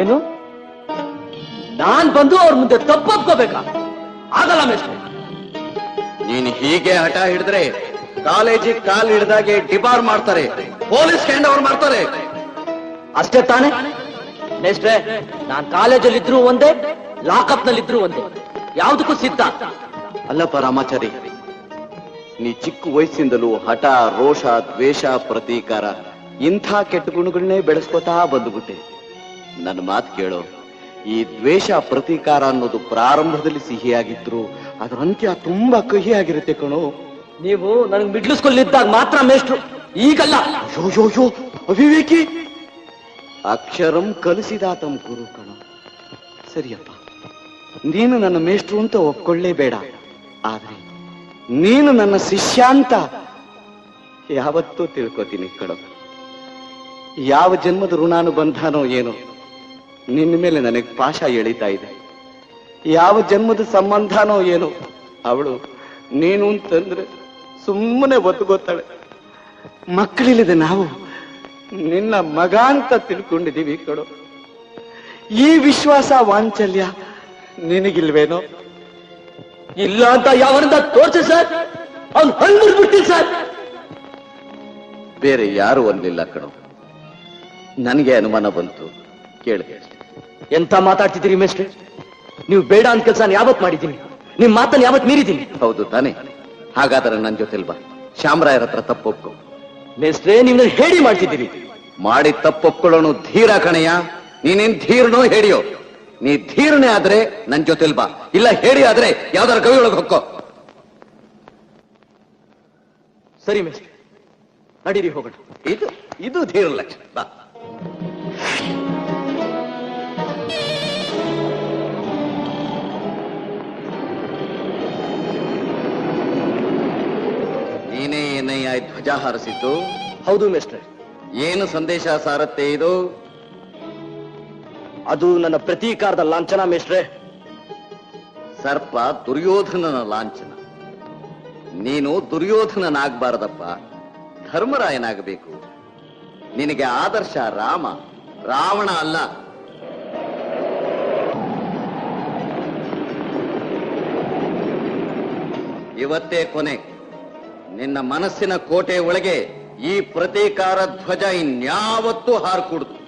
ಏನು? ನಾನ್ ಬಂದು ಅವ್ರ ಮುಂದೆ ತಪ್ಪೊಪ್ಕೋಬೇಕಾ? ಆಗಲ್ಲ ಮೇಷ್ಟ್ರೆ. ನೀನ್ ಹೀಗೆ ಹಠ ಹಿಡಿದ್ರೆ ಕಾಲೇಜಿಗೆ ಕಾಲ್ ಹಿಡ್ದಾಗೆ ಡಿಬಾರ್ ಮಾಡ್ತಾರೆ ಪೊಲೀಸ್ ಹ್ಯಾಂಡ್ ಓವರ್ ಮಾಡ್ತಾರೆ. ಅಷ್ಟೇ ತಾನೆ? ಮೇಷ್ಟ್ರೆ ನಾನ್ ಕಾಲೇಜಲ್ಲಿ ಇದ್ರು ಒಂದೇ ಲಾಕಪ್ನಲ್ಲಿ ಇದ್ರು ಒಂದೇ. ಯಾವ್ದಕ್ಕೂ ಸಿದ್ಧ. ಅಲ್ಲಪ್ಪ ರಾಮಾಚಾರಿ ನೀ ಚಿಕ್ಕ ವಯಸ್ಸಿಂದಲೂ ಹಠ ರೋಷ ದ್ವೇಷ ಪ್ರತೀಕಾರ ಇಂಥ ಕೆಟ್ಟ ಗುಣಗಳನ್ನೇ ಬೆಳೆಸ್ಕೊತಾ ಬಂದ್ಬಿಟ್ಟೆ. ನನ್ನ ಮಾತು ಕೇಳೋ. ಈ ದ್ವೇಷ ಪ್ರತೀಕಾರ ಅನ್ನೋದು ಪ್ರಾರಂಭದಲ್ಲಿ ಸಿಹಿಯಾಗಿದ್ರು ಅದರ ಅಂತ್ಯ ತುಂಬಾ ಕಹಿಯಾಗಿರುತ್ತೆ ಕಣೋ. ನೀವು ನನಗೆ ಮಿಡ್ಲ್ ಸ್ಕೂಲ್ ಇದ್ದಾಗ ಮಾತ್ರ ಮೇಷ್ಟ್ರು. ಈಗಲ್ಲ. ಯೋ ಯೋ ಯೋ ಅವಿವೇಕಿ. ಅಕ್ಷರಂ ಕಲಿಸಿದಾತಂ ಗುರು ಕಣ. ಸರಿಯಪ್ಪ. ನೀನು ನನ್ನ ಮೇಷ್ಟ್ರು ಅಂತ ಒಪ್ಕೊಳ್ಳೇಬೇಡ. ಆದ್ರೆ ನೀನು ನನ್ನ ಶಿಷ್ಯ ಅಂತ ಯಾವತ್ತೂ ತಿಳ್ಕೊತೀನಿ ಕಣ. ಯಾವ ಜನ್ಮದ ಋಣಾನುಬಂಧನೋ ಏನೋ. ನಿನ್ನ ಮೇಲೆ ನನಗೆ ಪಾಶ ಎಳಿತಾ ಇದೆ. ಯಾವ ಜನ್ಮದ ಸಂಬಂಧನೋ ಏನೋ? ಅವಳು ನೀನು ಅಂತಂದ್ರೆ ಸುಮ್ಮನೆ ಒತ್ತುಗೋತಾಳೆ ಮಕ್ಕಳಿಲ್ಲದೆ ನಾವು ನಿನ್ನ ಮಗ ಅಂತ ತಿಳ್ಕೊಂಡಿದ್ದೀವಿ ಕಡು ಈ ವಿಶ್ವಾಸ ವಾಂಚಲ್ಯ ನಿನಗಿಲ್ವೇನೋ? ಇಲ್ಲ ಅಂತ ಯಾವನಿಂದ ತೋರ್ಸಿ ಸರ್? ಅವ್ನು ಹಣ್ಣು ಸರ್. ಬೇರೆ ಯಾರು ಅನ್ಲಿಲ್ಲ ಕಣೋ. ನನಗೆ ಅನುಮಾನ ಬಂತು. ಅಷ್ಟೇ ಎಂತ ಮಾತಾಡ್ತಿದ್ದೀರಿ ಮೇಷ್ಟ್ರೆ? ನೀವು ಬೇಡ ಅಂತ ಕೆಲಸ ಯಾವತ್ ಮಾಡಿದ್ದೀನಿ? ನಿಮ್ ಮಾತನ್ನ ಯಾವತ್ ಮೀರಿದ್ದೀನಿ? ಹೌದು ತಾನೇ. ಹಾಗಾದ್ರೆ ನನ್ನ ಜೊತೆಲ್ ಬಾ. ಶ್ಯಾಮರಾಯರ ಹತ್ರ ತಪ್ಪೊಪ್ಕೊ. ಮೇಷ್ಟ್ರೆ ನೀವು ಹೇಳಿ ಮಾಡ್ತಿದ್ದೀರಿ. ಮಾಡಿ ತಪ್ಪೊಪ್ಕೊಳ್ಳೋನು ಧೀರ ಕಣಯ್ಯ. ನೀನೇನ್ ಧೀರ್ನೋ ಹೇಳಿಯೋ ನೀ ಧೀರ್ಣೆ ಆದ್ರೆ ನನ್ ಜೊತೆಲ್ ಬಾ. ಇಲ್ಲ ಹೇಳಿ ಆದ್ರೆ ಯಾವ್ದಾರ ಕವಿಯೊಳಗೆ ಒಳಗೆ ಹೊಕ್ಕೋ. ಸರಿ ಮೇಷ್ಟ್ರೆ ನಡೀರಿ ಹೋಗೋಣ. ಇದು ಇದು ಧೀರ ಲಕ್ಷಣ. ಬಾ. ಈ ಧ್ವಜ ಹಾರಿಸಿದ್ದು ಹೌದು ಮಿಸ್ಟರ್ ಏನು ಸಂದೇಶ ಸಾರತ್ತೆ ಇದು? ಅದು ನನ್ನ ಪ್ರತೀಕಾರದ ಲಾಂಛನ ಮಿಸ್ಟ್ರೆ ಸರ್ಪ ದುರ್ಯೋಧನನ ಲಾಂಛನ. ನೀನು ದುರ್ಯೋಧನನಾಗಬಾರದಪ್ಪ. ಧರ್ಮರಾಯನಾಗಬೇಕು. ನಿನಗೆ ಆದರ್ಶ ರಾಮ ರಾವಣ ಅಲ್ಲ. ಇವತ್ತೇ ಕೊನೆ. ನಿನ್ನ ಮನಸ್ಸಿನ ಕೋಟೆ ಒಳಗೆ ಈ ಪ್ರತೀಕಾರ ಧ್ವಜ ಇನ್ಯಾವತ್ತೂ ಹಾರ್ಕೂಡ್ದು.